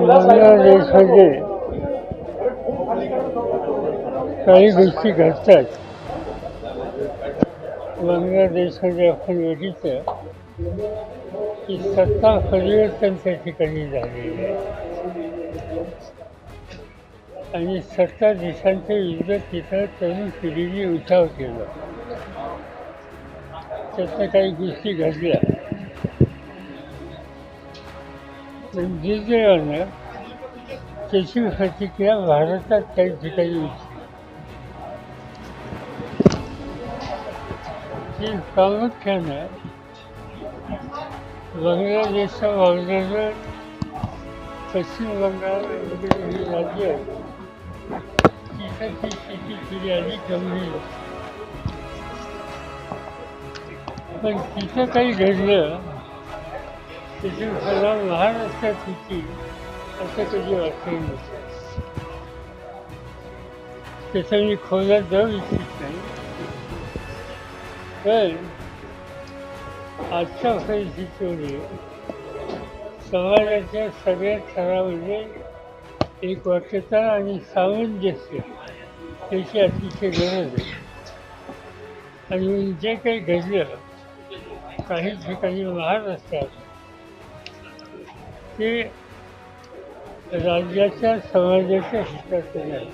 बांगलादेशमध्ये काही गोष्टी घडतात. बांगलादेशमध्ये आपण बघितलं की सत्ता परिवर्तन त्या ठिकाणी झालेलं आहे. आणि सत्ता देशांच्या विरुद्ध तिथं तरुण पिढीने उठाव केला. त्यातनं काही गोष्टी घडल्या. bilgilerine kesin hakikine varlıkla tecrübe edilmiş. İnsanlık kendi Bangladeş'e varlığını kesin olarak bilgilerdi. Kitap iki bilgilerdi gömülüyor. Ben kitap ayı görüyorum. अधिक गंभीर आहे. असतात तिथं असं कधी वाटलं नसतं त्याचं मी खोलात जाऊ इच्छित नाही पण आजच्या परिस्थितीमध्ये समाजाच्या सगळ्या स्तरामध्ये एक वाक्यता आणि सामंजस्य त्याची अतिशय गरज आहे आणि जे काही घडलं काही ठिकाणी महाराष्ट्रात ते राज्याच्या समाजाच्या हिताचं नाही.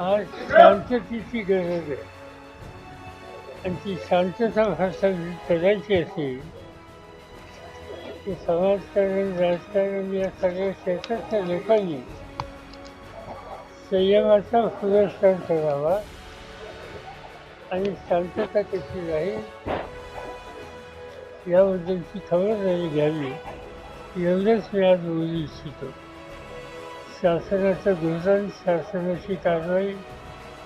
आज शांततेची गरज आहे. आणि ती शांतता भारतात करायची असेल की समाजकारण राजकारण या सगळ्या क्षेत्रातल्या लोकांनी संयमाचा पुरस्कार करावा आणि शांतता कशी राहील याबद्दलची खबरदारी घ्यावी एवढंच मी आज बोलू इच्छितो. शासनाचं धोरण शासनाची कारवाई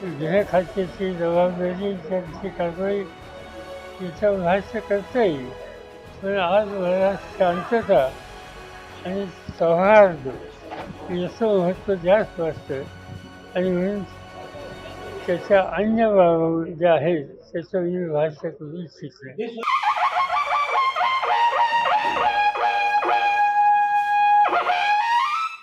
गृहखात्याची जबाबदारी त्यांची कारवाई तिचं भाष्य करता येईल. पण आज मला शांतता आणि सौहार्द याचं महत्त्व जास्त वाटतं आणि म्हणून त्याच्या अन्य बाबा ज्या आहेत त्याचं मी भाष्य करू इच्छित. नाही